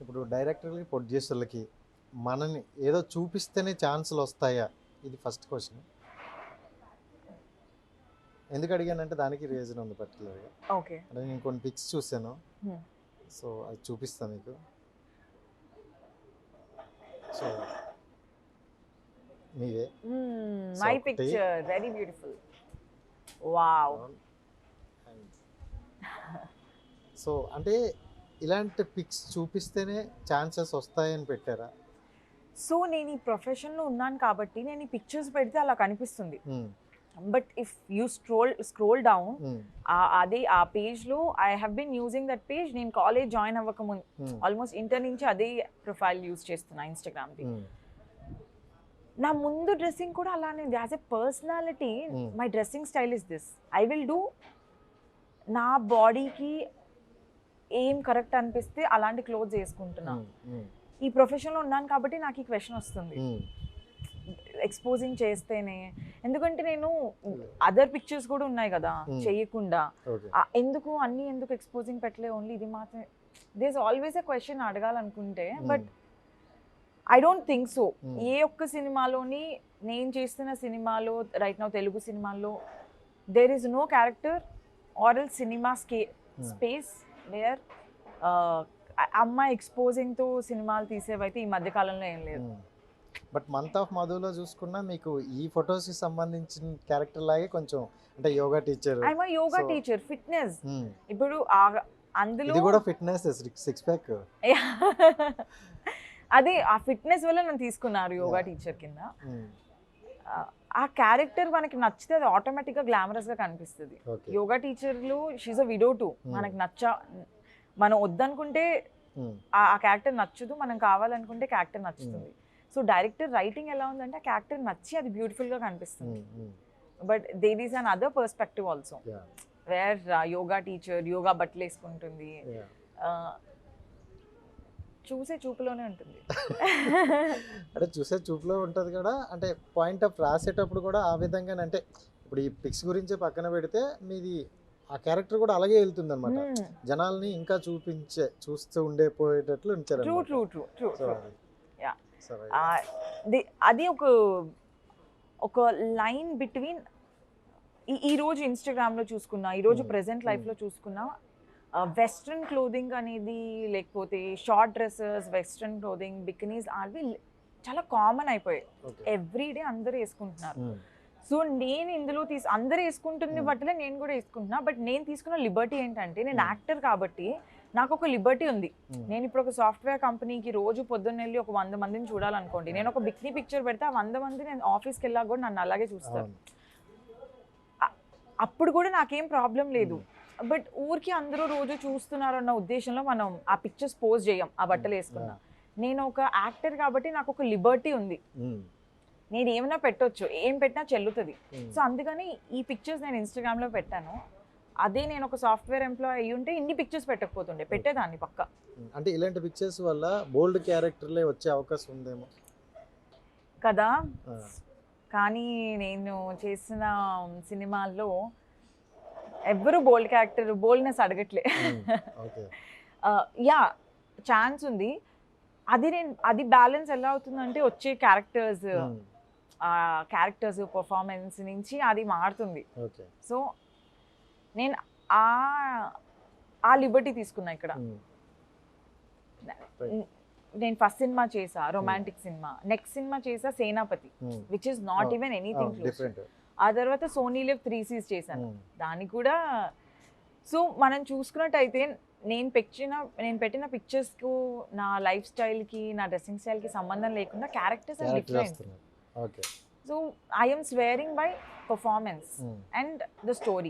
ఇప్పుడు డైరెక్టర్లకి ప్రొడ్యూసర్లకి మనని ఏదో చూపిస్తేనే ఛాన్సులు వస్తాయా? ఇది ఫస్ట్ క్వశ్చన్. ఎందుకు అడిగానంటే దానికి రీజన్ ఉంది పర్టికులర్గా. ఓకే. అంటే నేను కొన్ని పిక్స్ చూసాను Hmm. సో అది చూపిస్తాను మీకు. సో మీవే. My picture very beautiful wow so అంటే ఇలాంటి పిక్స్ చూపిస్తేనే ఛాన్సెస్ వస్తాయని పెట్టారా? సో నేను ఈ ప్రొఫెషన్లో ఉన్నాను కాబట్టి నేను ఈ పిక్చర్స్ పెడితే అలా కనిపిస్తుంది. But if you scroll scroll down అదే ఆ పేజ్లో I have been using that page. నేను కాలేజ్ జాయిన్ అవ్వక ముందు ఆల్మోస్ట్ ఇంటర్ నుంచి అదే ప్రొఫైల్ యూజ్ చేస్తున్నా ఇన్స్టాగ్రామ్ది. ఉమ్, నా ముందు డ్రెస్సింగ్ కూడా అలానే as a personality. My dressing style is this. I will do నా బాడీకి ఏం కరెక్ట్ అనిపిస్తే అలాంటి వేసుకుంటున్నా ఉమ్, ఉమ్, ఈ ప్రొఫెషన్లో ఉన్నాను కాబట్టి నాకు ఈ క్వశ్చన్ వస్తుంది. ఎక్స్పోజింగ్ చేస్తేనే. ఎందుకంటే నేను అదర్ పిక్చర్స్ కూడా ఉన్నాయి కదా. చేయకుండా. ఎందుకు అన్ని ఎందుకు ఎక్స్పోజింగ్ పెట్టలే ఓన్లీ ఇది మాత్రమే. This always a question అడగాలనుకుంటే but I don't think so. ఏ ఒక్క సినిమాలోని నేను చేస్తున్న సినిమాలో రైట్ నౌ తెలుగు సినిమాల్లో there is no character or L సినిమా స్కే. స్పేస్ వేర్ అమ్మాయి ఎక్స్పోజింగ్తో సినిమాలు తీసేవైతే ఈ మధ్య కాలంలో ఏం లేదు. బట్ మంత్ ఆఫ్ మధులో చూసుకున్నా మీకు ఈ ఫొటోస్కి సంబంధించిన క్యారెక్టర్ లాగే కొంచెం అంటే yoga teacher I my yoga teacher fitness ఇప్పుడు ఆ- అందులో ఇది కూడా ఫిట్నెస్ సిక్స్ ప్యాక్ అదే ఆ ఫిట్నెస్ వల్ల నన్ను తీసుకున్నారు యోగా. టీచర్ కింద. ఆ- క్యారెక్టర్ మనకి నచ్చితే అది ఆటోమేటిక్గా గ్లామరస్గా కనిపిస్తుంది. యోగా టీచర్లు she's a widow too Hmm. మనకి నచ్చ మనం వద్దనుకుంటే ఆ క్యారెక్టర్ నచ్చదు మనం కావాలనుకుంటే క్యారెక్టర్ నచ్చుతుంది. సో డైరెక్టర్ రైటింగ్ ఎలా ఉందంటే ఆ క్యారెక్టర్ నచ్చి అది బ్యూటిఫుల్గా కనిపిస్తుంది. But there is another perspective also where yoga teacher yoga బట్టలు వేసుకుంటుంది ఆ, చూసే చూపులోనే ఉంటుంది అంటే చూసే చూపులో ఉంటుంది కూడా అంటే పాయింట్ ఆఫ్ రాసేటప్పుడు కూడా ఆ విధంగానే అంటే ఇప్పుడు ఈ పిక్స్ గురించే పక్కన పెడితే మీది ఆ క్యారెక్టర్ కూడా అలాగే వెళ్తుంది అనమాట జనాల్ని ఇంకా చూపించే చూస్తూ ఉండే పోయేటట్లు ఉంచారు true true true true so true Yeah. So అది ఒక ఒక లైన్ బిట్వీన్ ఈ రోజు ఇన్స్టాగ్రామ్లో చూసుకున్నా ఈ రోజు. Present Hmm. లైఫ్లో చూసుకున్నా వెస్ట్రన్ క్లోదింగ్ అనేది లేకపోతే short dresses western clothing bikinis అవి చాలా కామన్ అయిపోయాయి. ఎవ్రీ డే అందరూ వేసుకుంటున్నారు. సో నేను ఇందులో తీసు అందరూ వేసుకుంటుంది Hmm. బట్టలే నేను కూడా వేసుకుంటున్నా. బట్ నేను తీసుకున్న లిబర్టీ ఏంటంటే నేను Hmm. యాక్టర్ కాబట్టి నాకు ఒక లిబర్టీ ఉంది. నేను ఇప్పుడు ఒక సాఫ్ట్వేర్ కంపెనీకి రోజు పొద్దున్న వెళ్ళి ఒక వంద మందిని చూడాలనుకోండి. నేను ఒక బిక్నీ పిక్చర్ పెడితే ఆ వంద మంది నేను ఆఫీస్కి వెళ్ళా కూడా నన్ను అలాగే చూస్తారు. అప్పుడు కూడా నాకేం ప్రాబ్లం లేదు. బట్ ఊరికి అందరూ రోజు చూస్తున్నారు అన్న ఉద్దేశంలో మనం ఆ పిక్చర్స్ పోస్ట్ చేయం ఆ బట్టలు వేసుకున్నా. నేను ఒక యాక్టర్ కాబట్టి నాకు ఒక లిబర్టీ ఉంది. నేను ఏమైనా పెట్టొచ్చు ఏం పెట్టినా చెల్లుతుంది. సో అందుకని ఈ పిక్చర్స్ నేను ఇన్స్టాగ్రామ్లో పెట్టాను. అదే నేను ఒక సాఫ్ట్వేర్ ఎంప్లాయ్ అయ్యి ఉంటే ఇన్ని పిక్చర్స్ పెట్టకపోతుండే పెట్టేదాన్ని పక్క. అంటే ఇలాంటి పిక్చర్స్ వల్ల బోల్డ్ క్యారెక్టర్లే వచ్చే అవకాశం ఉందేమో? కదా? కానీ నేను చేసిన సినిమాల్లో ఎవ్వరు బోల్డ్ క్యారెక్టర్ బోల్డ్నెస్ అడగట్లే. యా ఛాన్స్ ఉంది. అది నేను అది బ్యాలెన్స్ ఎలా అవుతుందంటే వచ్చే క్యారెక్టర్స్ క్యారెక్టర్స్ పర్ఫార్మెన్స్ నుంచి అది మారుతుంది. సో నేను ఆ ఆ లిబర్టీ తీసుకున్నా ఇక్కడ. Right. నేను ఫస్ట్ సినిమా చేసా రొమాంటిక్ సినిమా నెక్స్ట్ సినిమా చేసా Senapathi which is not. Even anything ఆ తర్వాత సోనీ లివ్ త్రీ సీస్ చేశాను. ఉమ్, దానికి కూడా సో మనం చూసుకున్నట్టయితే నేను పెట్టిన నేను పెట్టిన పిక్చర్స్కు నా లైఫ్ స్టైల్కి నా డ్రెస్సింగ్ స్టైల్కి సంబంధం లేకుండా characters are different so I'm swearing by performance and the story